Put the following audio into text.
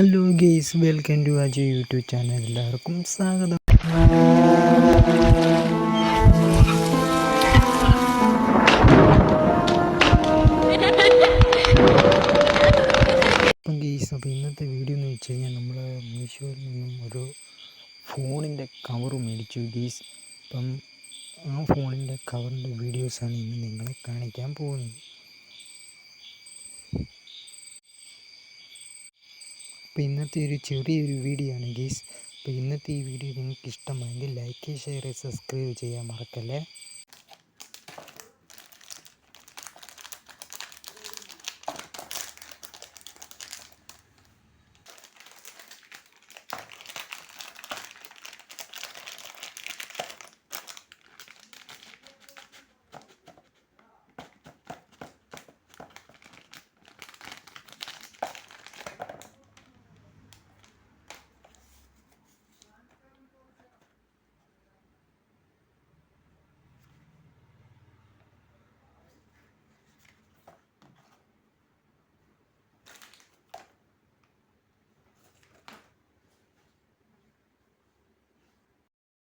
Hello guys welcome to Ajay YouTube channel എല്ലാവർക്കും സ്വാഗതം. അപ്പം ഗെയ്സ് അപ്പോൾ ഇന്നത്തെ വീഡിയോ എന്ന് വെച്ച് കഴിഞ്ഞാൽ നമ്മൾ മീഷോയിൽ നിന്നും ഒരു ഫോണിന്റെ കവർ മേടിച്ചു. ഗെയ്സ് അപ്പം ആ ഫോണിന്റെ കവറിന്റെ വീഡിയോസാണ് ഇന്ന് നിങ്ങളെ കാണിക്കാൻ പോകുന്നത്. അപ്പോൾ ഇന്നത്തെ ഒരു ചെറിയൊരു വീഡിയോ ആണ് ഗീസ്. അപ്പോൾ ഇന്നത്തെ ഈ വീഡിയോ നിങ്ങൾക്ക് ഇഷ്ടമായെങ്കിൽ ലൈക്ക് ഷെയർ സബ്സ്ക്രൈബ് ചെയ്യാൻ മറക്കല്ലേ?